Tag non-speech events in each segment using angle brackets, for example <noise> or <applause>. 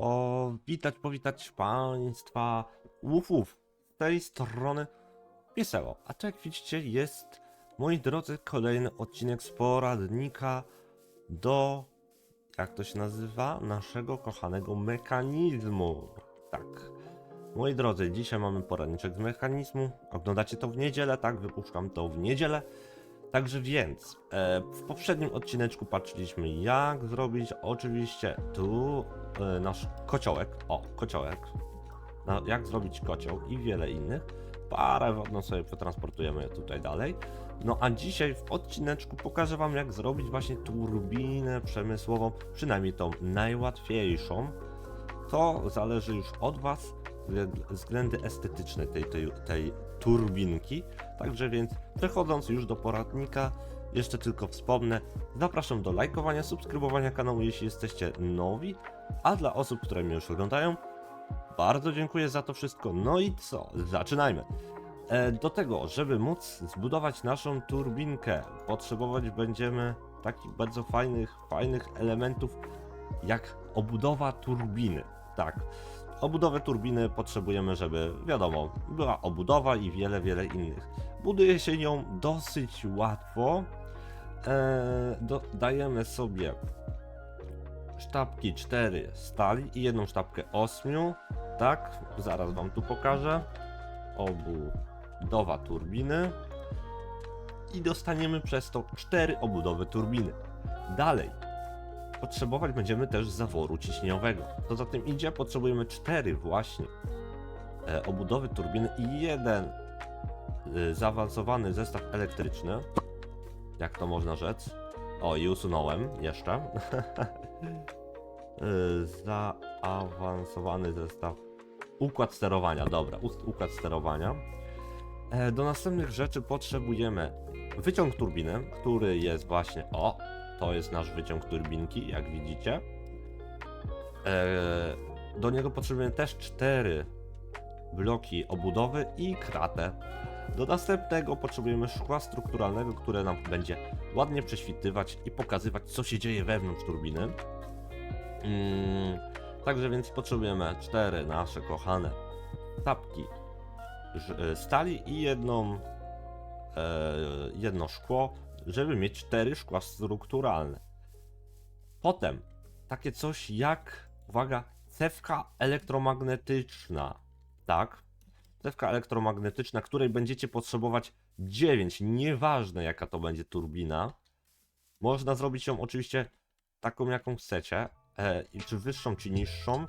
powitać, powitać Państwa. Uf, uf, z tej strony Pieseło. A to jak widzicie jest, moi drodzy, kolejny odcinek z poradnika do, jak to się nazywa, naszego kochanego mechanizmu. Tak. Moi drodzy, dzisiaj mamy poradniczek z mechanizmu. Oglądacie to w niedzielę, tak? Wypuszczam to w niedzielę. Także więc, e, w poprzednim odcineczku patrzyliśmy jak zrobić oczywiście tu e, nasz kociołek, o kociołek, na, jak zrobić kocioł i wiele innych. Parę wodną sobie przetransportujemy tutaj dalej. No a dzisiaj w odcineczku pokażę wam jak zrobić właśnie turbinę przemysłową, przynajmniej tą najłatwiejszą. To zależy już od was, względ- względy estetyczne tej, tej, tej turbinki. Także więc przechodząc już do poradnika, jeszcze tylko wspomnę, zapraszam do lajkowania, subskrybowania kanału, jeśli jesteście nowi, a dla osób, które mnie już oglądają, bardzo dziękuję za to wszystko. No i co? Zaczynajmy. E, do tego, żeby móc zbudować naszą turbinkę, potrzebować będziemy takich bardzo fajnych, fajnych elementów, jak obudowa turbiny. Tak, obudowę turbiny potrzebujemy, żeby, wiadomo, była obudowa i wiele, wiele innych. Buduje się ją dosyć łatwo. E, do, dajemy sobie sztabki 4 stali i jedną sztabkę 8. Tak, zaraz wam tu pokażę. Obudowa turbiny. I dostaniemy przez to 4 obudowy turbiny. Dalej, potrzebować będziemy też zaworu ciśnieniowego. Co za tym idzie, potrzebujemy 4 właśnie e, obudowy turbiny i jeden e, zaawansowany zestaw elektryczny. Jak to można rzec? O, i usunąłem jeszcze. <laughs> Y, Zaawansowany zestaw. Układ sterowania, dobra, układ sterowania. E, Do następnych rzeczy potrzebujemy wyciąg turbiny, który jest właśnie. O, to jest nasz wyciąg turbinki, jak widzicie. E, Do niego potrzebujemy też cztery bloki obudowy i kratę. Do następnego potrzebujemy szkła strukturalnego, które nam będzie ładnie prześwitywać i pokazywać, co się dzieje wewnątrz turbiny. Mm, także więc potrzebujemy cztery nasze kochane tapki e, stali i jedną, e, jedno szkło, żeby mieć cztery szkła strukturalne. Potem takie coś jak, uwaga, cewka elektromagnetyczna. Tak, cewka elektromagnetyczna, której będziecie potrzebować 9, nieważne jaka to będzie turbina. Można zrobić ją oczywiście taką jaką chcecie, e, czy wyższą, czy niższą,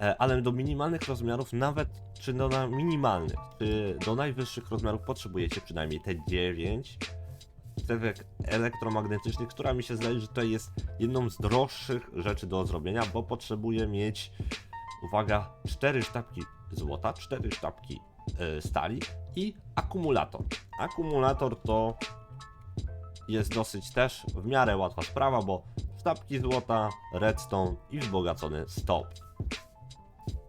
e, ale do minimalnych rozmiarów, nawet czy do na minimalnych, czy do najwyższych rozmiarów potrzebujecie przynajmniej te 9 cewek elektromagnetycznych, która mi się zdaje, że to jest jedną z droższych rzeczy do zrobienia, bo potrzebuję mieć, uwaga, 4 sztabki złota, 4 sztabki e, stali i akumulator. Akumulator to jest dosyć też w miarę łatwa sprawa, bo sztabki złota, redstone i wzbogacony stop.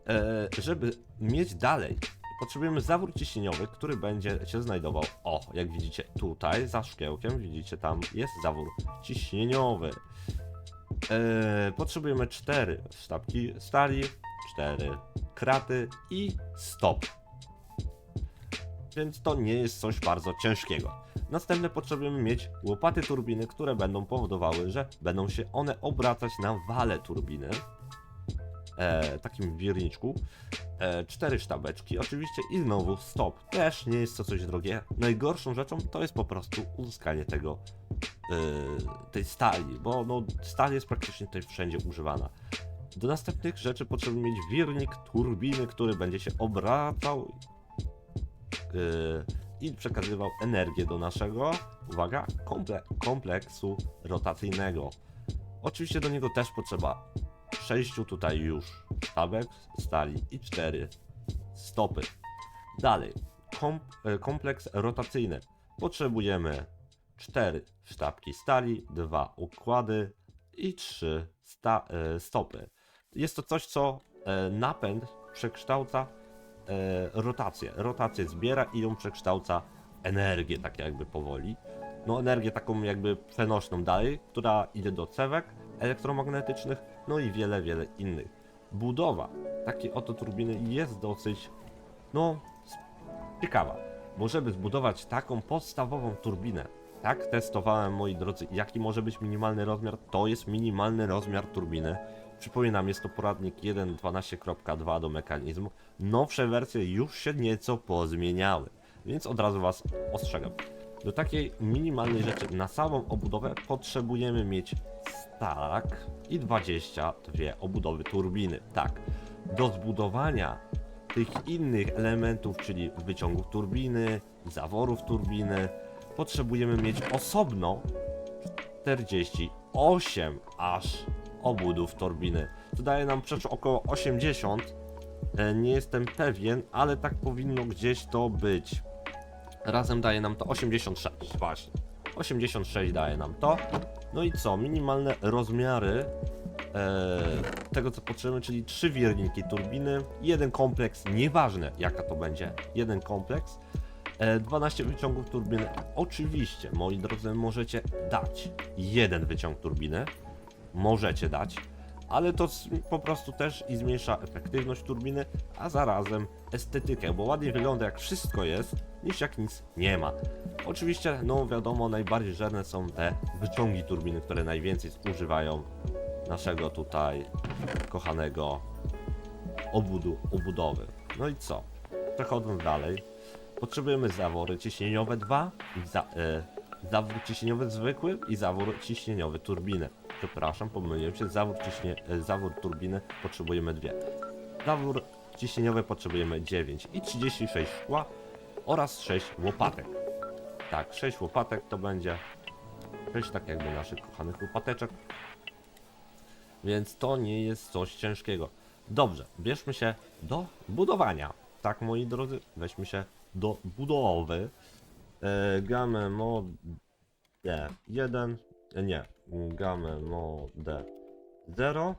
E, żeby mieć dalej, potrzebujemy zawór ciśnieniowy, który będzie się znajdował, o, jak widzicie tutaj, za szkiełkiem, widzicie tam jest zawór ciśnieniowy. E, potrzebujemy 4 sztabki stali, 4 kraty i stop. Więc to nie jest coś bardzo ciężkiego. Następne potrzebujemy mieć łopaty turbiny, które będą powodowały, że będą się one obracać na wale turbiny. E, takim wirniczku. E, cztery sztabeczki, oczywiście, i znowu stop. Też nie jest to coś drogie. Najgorszą rzeczą to jest po prostu uzyskanie tego, e, tej stali, bo no, stal jest praktycznie tutaj wszędzie używana. Do następnych rzeczy potrzebujemy mieć wirnik turbiny, który będzie się obracał yy, i przekazywał energię do naszego, uwaga, komple kompleksu rotacyjnego. Oczywiście do niego też potrzeba sześciu tutaj już sztabek stali i cztery stopy. Dalej, kom e, kompleks rotacyjny. Potrzebujemy cztery sztabki stali, dwa układy i trzy sta e, stopy. Jest to coś, co e, napęd przekształca e, rotację. Rotację zbiera i ją przekształca energię, tak jakby powoli. No energię taką jakby przenośną dalej, która idzie do cewek elektromagnetycznych, no i wiele, wiele innych. budowa takiej oto turbiny jest dosyć, no, ciekawa. Bo żeby zbudować taką podstawową turbinę, tak testowałem, moi drodzy, jaki może być minimalny rozmiar, to jest minimalny rozmiar turbiny. Przypominam, jest to poradnik 1.12.2 do mechanizmu. Nowsze wersje już się nieco pozmieniały, więc od razu Was ostrzegam. Do takiej minimalnej rzeczy na samą obudowę potrzebujemy mieć stack i 22 obudowy turbiny. Tak, do zbudowania tych innych elementów, czyli wyciągów turbiny, zaworów turbiny, potrzebujemy mieć osobno 48 aż obudów turbiny. To daje nam przecież około 80. E, Nie jestem pewien, ale tak powinno gdzieś to być. Razem daje nam to 86, właśnie. 86 daje nam to. No i co? Minimalne rozmiary e, tego, co potrzebujemy, czyli trzy wierniki turbiny, jeden kompleks, nieważne jaka to będzie, jeden kompleks, e, 12 wyciągów turbiny. Oczywiście, moi drodzy, możecie dać jeden wyciąg turbiny, możecie dać, ale to po prostu też i zmniejsza efektywność turbiny, a zarazem estetykę, bo ładnie wygląda jak wszystko jest, niż jak nic nie ma. Oczywiście, no wiadomo, najbardziej żerne są te wyciągi turbiny, które najwięcej zużywają naszego tutaj kochanego obudu, obudowy. No i co? Przechodząc dalej, potrzebujemy zawory ciśnieniowe 2, i za, e, zawór ciśnieniowy zwykły i zawór ciśnieniowy turbiny. Przepraszam, pomyliłem się, zawór, ciśnie, e, zawór turbiny potrzebujemy dwie. Zawór ciśnieniowy potrzebujemy 9 i 36 szkła oraz 6 łopatek. Tak, 6 łopatek to będzie 6 tak jakby naszych kochanych łopateczek. Więc to nie jest coś ciężkiego. Dobrze, bierzmy się do budowania. Tak, moi drodzy, weźmy się do budowy. E, gamę mod D1, e, nie, gamę mod D0,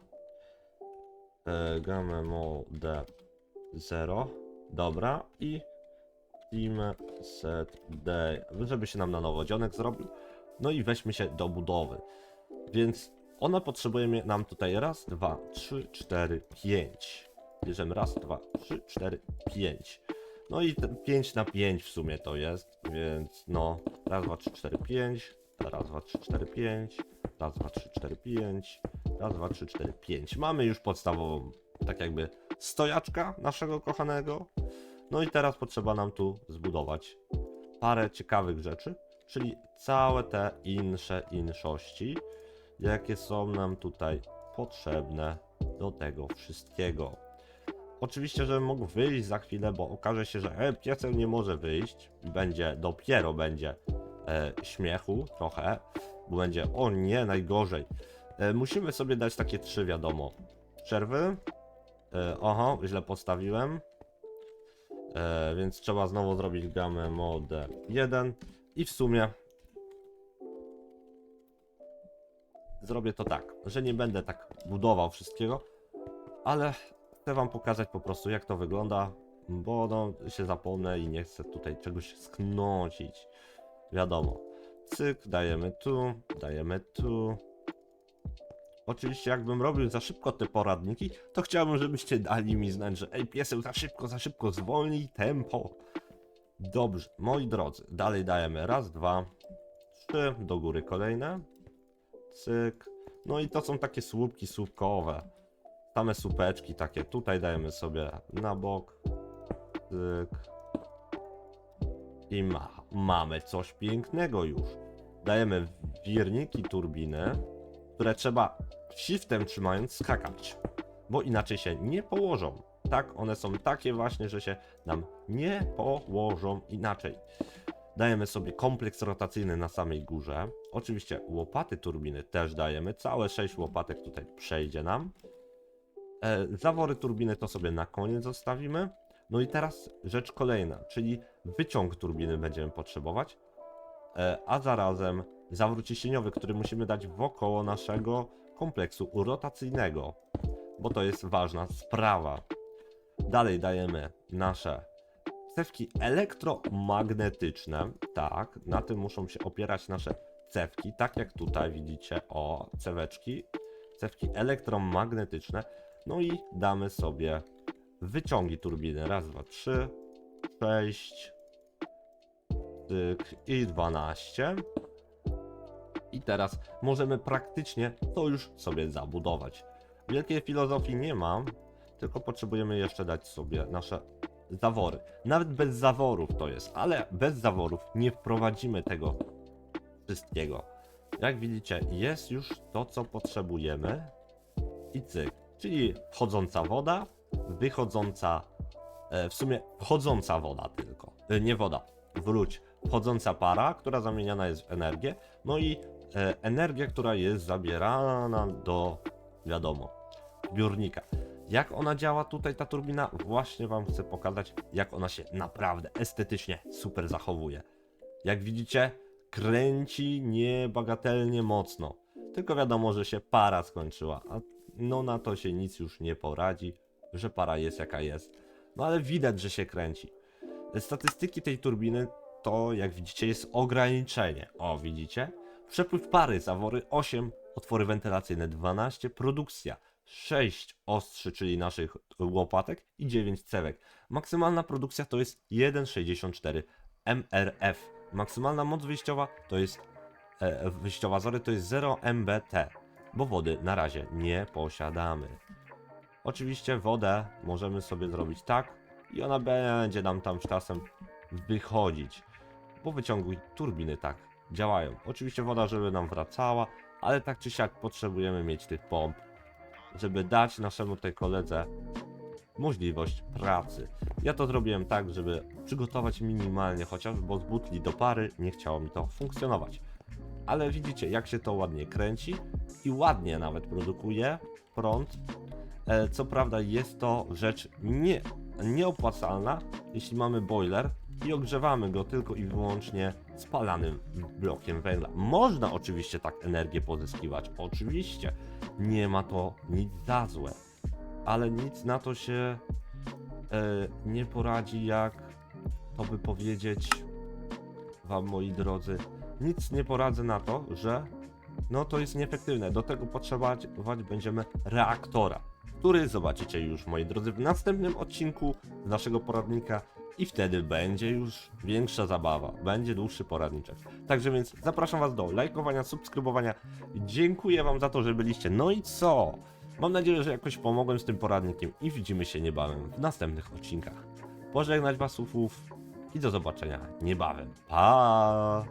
e, gamę mod D0, dobra, i team set D, żeby się nam na nowo dzionek zrobił. No i weźmy się do budowy. Więc ona potrzebuje mnie- nam tutaj raz, dwa, trzy, cztery, pięć. Bierzemy raz, dwa, trzy, cztery, pięć. No i 5 na 5 w sumie to jest, więc no, raz, dwa, trzy, cztery, pięć, raz, dwa, trzy, cztery, pięć, raz, dwa, trzy, cztery, pięć, raz, dwa, trzy, cztery, pięć. Mamy już podstawową, tak jakby, stojaczka naszego kochanego. No i teraz potrzeba nam tu zbudować parę ciekawych rzeczy, czyli całe te insze inszości, jakie są nam tutaj potrzebne do tego wszystkiego. Oczywiście, żebym mógł wyjść za chwilę, bo okaże się, że e, nie może wyjść. Będzie, dopiero będzie e, śmiechu trochę, bo będzie, o nie, najgorzej. E, musimy sobie dać takie trzy, wiadomo, przerwy. E, oho, źle postawiłem. E, więc trzeba znowu zrobić gamę mode 1 i w sumie zrobię to tak, że nie będę tak budował wszystkiego, ale chcę wam pokazać po prostu jak to wygląda, bo no się zapomnę i nie chcę tutaj czegoś sknocić. Wiadomo. Cyk, dajemy tu, dajemy tu. Oczywiście jakbym robił za szybko te poradniki, to chciałbym, żebyście dali mi znać, że ej pieseł, za szybko, za szybko, zwolnij tempo. Dobrze, moi drodzy, dalej dajemy raz, dwa, trzy, do góry kolejne. Cyk. No i to są takie słupki słupkowe. Same słupeczki takie. Tutaj dajemy sobie na bok. Cyk. I ma, mamy coś pięknego już. Dajemy wierniki turbiny, które trzeba shiftem trzymając skakać. Bo inaczej się nie położą. Tak, one są takie właśnie, że się nam nie położą inaczej. Dajemy sobie kompleks rotacyjny na samej górze. Oczywiście łopaty turbiny też dajemy. Całe 6 łopatek tutaj przejdzie nam. E, zawory turbiny to sobie na koniec zostawimy. No i teraz rzecz kolejna, czyli wyciąg turbiny będziemy potrzebować. E, a zarazem zawór ciśnieniowy, który musimy dać wokoło naszego kompleksu rotacyjnego. Bo to jest ważna sprawa. Dalej dajemy nasze cewki elektromagnetyczne. Tak, na tym muszą się opierać nasze cewki, tak jak tutaj widzicie, o ceweczki, cewki elektromagnetyczne. No i damy sobie wyciągi turbiny. Raz, dwa, trzy, sześć, tyk i 12. I teraz możemy praktycznie to już sobie zabudować. Wielkiej filozofii nie mam, tylko potrzebujemy jeszcze dać sobie nasze zawory. Nawet bez zaworów to jest, ale bez zaworów nie wprowadzimy tego wszystkiego. Jak widzicie, jest już to, co potrzebujemy i cyk. Czyli wchodząca woda, wychodząca, e, w sumie wchodząca woda tylko, e, nie woda, wróć, wchodząca para, która zamieniana jest w energię, no i e, energia, która jest zabierana do, wiadomo, zbiornika. Jak ona działa tutaj, ta turbina? Właśnie Wam chcę pokazać, jak ona się naprawdę estetycznie super zachowuje. Jak widzicie, kręci niebagatelnie mocno. Tylko wiadomo, że się para skończyła, a no na to się nic już nie poradzi, że para jest jaka jest. No ale widać, że się kręci. Statystyki tej turbiny to, jak widzicie, jest ograniczenie. O, widzicie? Przepływ pary, zawory 8, otwory wentylacyjne 12, produkcja 6 ostrzy, czyli naszych łopatek i 9 cewek. Maksymalna produkcja to jest 1,64 MRF. Maksymalna moc wyjściowa to jest e, wyjściowa zory to jest 0 MBT, bo wody na razie nie posiadamy. Oczywiście wodę możemy sobie zrobić tak i ona będzie nam tam czasem wychodzić, bo wyciągi turbiny tak działają. Oczywiście woda, żeby nam wracała, ale tak czy siak potrzebujemy mieć tych pomp, żeby dać naszemu tej koledze możliwość pracy. Ja to zrobiłem tak, żeby przygotować minimalnie chociaż, bo z butli do pary nie chciało mi to funkcjonować. Ale widzicie, jak się to ładnie kręci i ładnie nawet produkuje prąd. E, Co prawda jest to rzecz nie, nieopłacalna, jeśli mamy boiler i ogrzewamy go tylko i wyłącznie spalanym blokiem węgla. Można oczywiście tak energię pozyskiwać, oczywiście. Nie ma to nic za złe ale nic na to się e, nie poradzi, jak to by powiedzieć wam, moi drodzy. Nic nie poradzę na to, że no to jest nieefektywne. Do tego potrzebować będziemy reaktora, który zobaczycie już, moi drodzy, w następnym odcinku naszego poradnika i wtedy będzie już większa zabawa, będzie dłuższy poradniczek. Także więc zapraszam was do lajkowania, subskrybowania. Dziękuję wam za to, że byliście. No i co? Mam nadzieję, że jakoś pomogłem z tym poradnikiem i widzimy się niebawem w następnych odcinkach. Pożegnać was ufów i do zobaczenia niebawem. Pa!